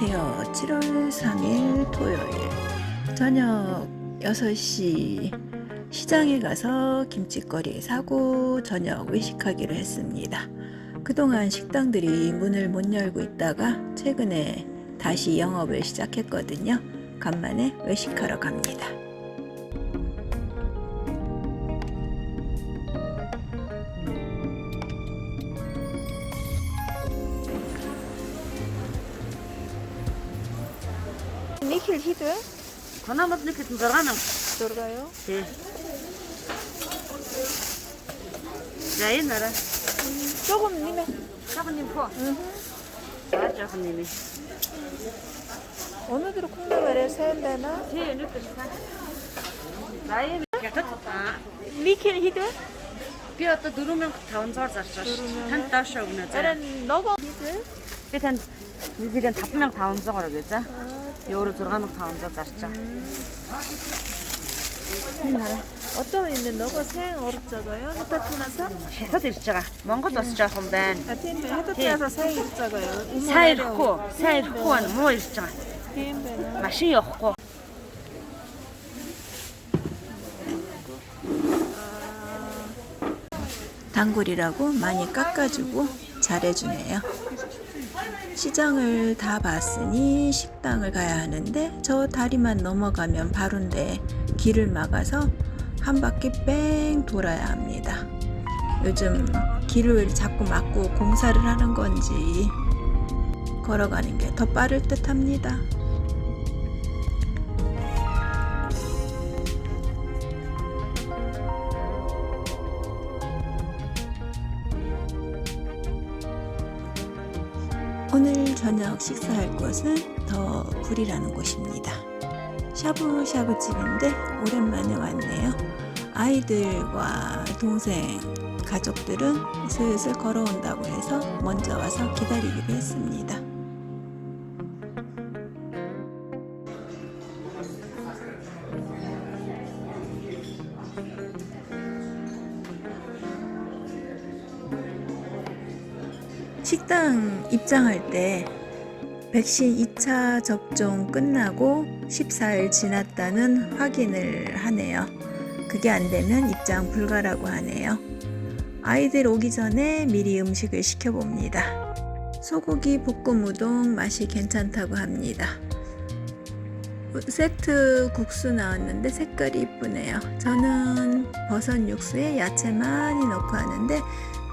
안녕하세요. 7월 3일 토요일 저녁 6시 시장에 가서 김치거리 사고 저녁 외식하기로 했습니다. 그동안 식당들이 문을 못 열고 있다가 최근에 다시 영업을 시작했거든요. 간만에 외식하러 갑니다. 니킬 히드 Konamaz ne ketin zarganım. 들어가요? Şey. Yayın nere? 조금 님의 po. Var çakın nimi. 어느 데로 콩나물을 사야 되나? Şey ne kırsa? Yayın. Yatat. 니킬 히드? Bir hatta durumun tavan zor zarçar. Tan taş ogna zar. 나는 너가 히드? Bir tan bir tan tapmang tavan zor göze. Yoru durganın tavan zor zarça. 어떤 있는 너가 생 어렵잖아 요? 헤타트나서? Şeyta dirçaga. Mongo dostçağım ben. 아테네 헤타트나서 생 있잖아요. Sayır ko. Sayır ko an mo irçaga. 비엔베나. Maşin yok ko. 단골이라고 많이 깎아주고 잘해주네요. 시장을 다 봤으니 식당을 가야 하는데 저 다리만 넘어가면 바로인데 길을 막아서 한 바퀴 뺑 돌아야 합니다. 요즘 길을 자꾸 막고 공사를 하는 건지 걸어가는 게 더 빠를 듯 합니다. 오늘 저녁 식사할 곳은 더 불이라는 곳입니다. 샤브샤브 집인데 오랜만에 왔네요. 아이들과 동생, 가족들은 슬슬 걸어온다고 해서 먼저 와서 기다리기로 했습니다. 식당 입장할 때 백신 2차 접종 끝나고 14일 지났다는 확인을 하네요. 그게 안 되면 입장 불가라고 하네요. 아이들 오기 전에 미리 음식을 시켜봅니다. 소고기 볶음 우동 맛이 괜찮다고 합니다. 세트 국수 나왔는데 색깔이 이쁘네요. 저는 버섯 육수에 야채 많이 넣고 하는데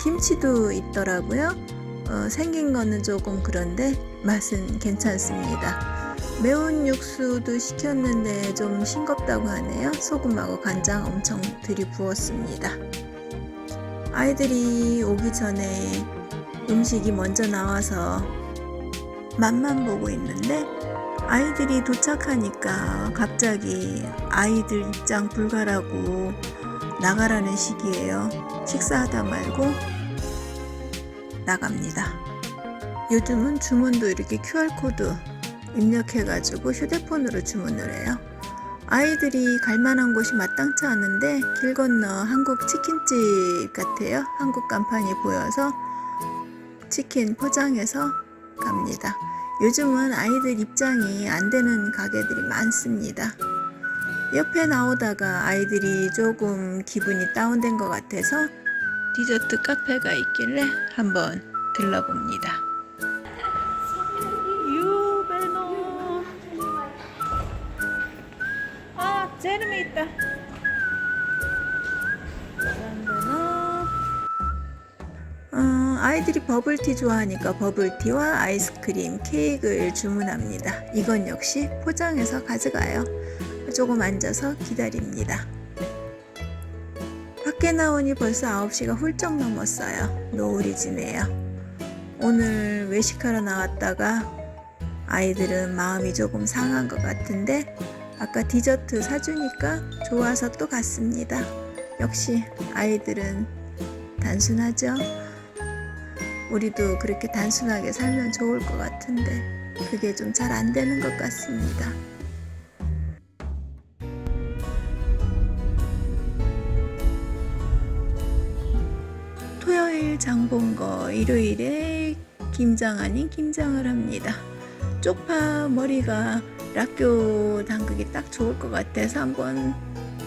김치도 있더라고요. 어, 생긴 거는 조금 그런데 맛은 괜찮습니다. 매운 육수도 시켰는데 좀 싱겁다고 하네요. 소금하고 간장 엄청 들이부었습니다. 아이들이 오기 전에 음식이 먼저 나와서 맛만 보고 있는데 아이들이 도착하니까 갑자기 아이들 입장 불가라고 나가라는 식이에요. 식사하다 말고 나갑니다. 요즘은 주문도 이렇게 QR코드 입력해가지고 휴대폰으로 주문을 해요. 아이들이 갈 만한 곳이 마땅치 않은데 길 건너 한국 치킨집 같아요. 한국 간판이 보여서 치킨 포장해서 갑니다. 요즘은 아이들 입장이 안 되는 가게들이 많습니다. 옆에 나오다가 아이들이 조금 기분이 다운된 것 같아서 디저트 카페가 있길래 한번 들러봅니다. 유베노 아 제르미 있다. 어, 아이들이 버블티 좋아하니까 버블티와 아이스크림, 케이크를 주문합니다. 이건 역시 포장해서 가져가요. 조금 앉아서 기다립니다. 밖에 나오니 벌써 9시가 훌쩍 넘었어요. 노을이 지네요. 오늘 외식하러 나왔다가 아이들은 마음이 조금 상한 것 같은데 아까 디저트 사주니까 좋아서 또 갔습니다. 역시 아이들은 단순하죠. 우리도 그렇게 단순하게 살면 좋을 것 같은데 그게 좀 잘 안 되는 것 같습니다. 토요일 장본거 일요일에 김장 아닌 김장을 합니다. 쪽파 머리가 락교 담그기 딱 좋을 것 같아서 한번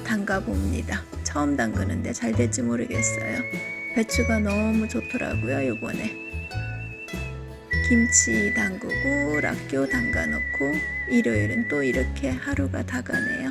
담가 봅니다. 처음 담그는데 잘 될지 모르겠어요. 배추가 너무 좋더라고요, 요번에. 김치 담그고 락교 담가 놓고 일요일은 또 이렇게 하루가 다 가네요.